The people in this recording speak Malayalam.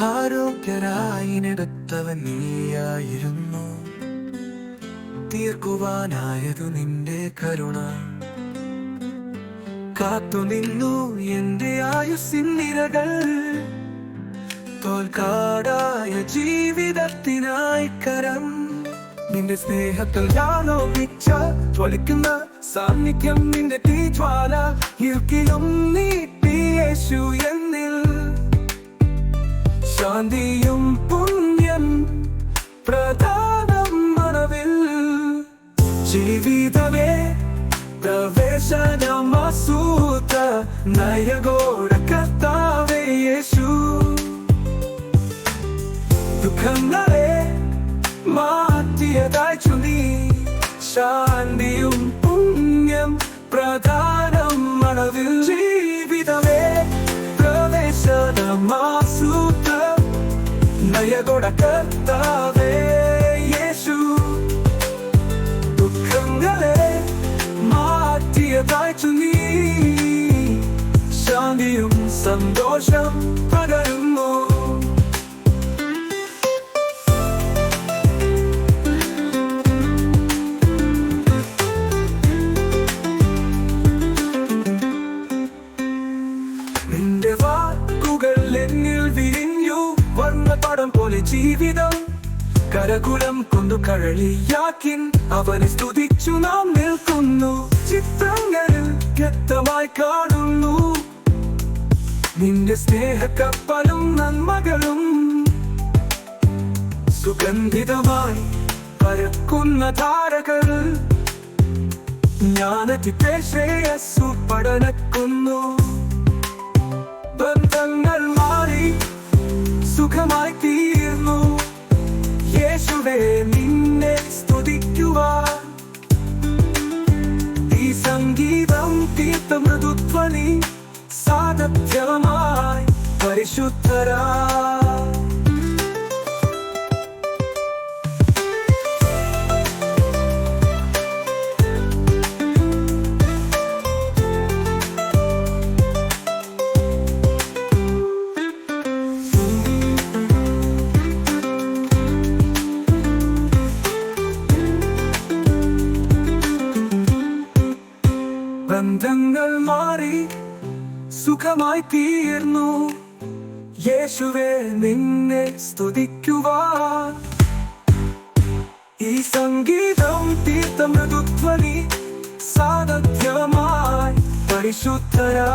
ആരോഗ്യരായി എടുത്തവൻ നീയായിരുന്നു. തീർക്കുവാനായതു നിന്റെ കരുണ. കാത്തു നിന്നു എന്റെ ആയുസിന്നിരകൾ തോൽക്കാടായ ജീവിതത്തിനായി കരം. നിന്റെ സ്നേഹത്തിൽ യാലോപിച്ച ജ്വലിക്കുന്ന സാന്നിധ്യം നിന്റെ തീജ്വാല. ഇരുക്കിലും നീട്ടി യേശു എന്നിൽ ശാന്തിയും പുണ്യം പ്രധാനം മനവിൽ. ജീവിതമേ പ്രവേശനമാസൂത്ത നയകോട കർത്താവേ യേശു. ദുഃഖങ്ങളെ മാറ്റിയതായി ചുനി ശാന്തിയും പുണ്യം പ്രധാനം മണവിൽ ജീവിതമേ പ്രവേശനമാസൂത്ത നയകൊട കർത്താവേ യേശു ദുഃഖങ്ങളെ മാറ്റിയതായി നീ ശാന്തിയും സന്തോഷം പകരുന്നു പോലെ ജീവിതം കരകുലം കൊണ്ടു കഴളിയാക്കിൻ അവനെ സ്തുതിച്ചു നാം നിൽക്കുന്നു. ചിത്രങ്ങളിൽ വ്യക്തമായി കാണുന്നു. നിന്റെ സ്നേഹക്കപ്പലും നന്മകളും സുഗന്ധിതമായി പരക്കുന്ന ധാരകൾ. ജ്ഞാനത്തിന്റെ ശ്രേയസ്സു പടനക്കുന്നു നിന്നെ സ്തുതിക്കുവാൻ. ഈ സംഗീതം തീർത്ത മൃദുധ്വനി സാധഭ്യമായി പരിശുദ്ധരാ ബന്ധങ്ങൾ മാറി സുഖമായി തീർന്നു. യേശുവേ നിന്നെ സ്തുതിക്കുവാൻ. ഈ സംഗീതം തീർത്ത മൃദുധ്വനി സാധത്യമായി പരിശുദ്ധരാ.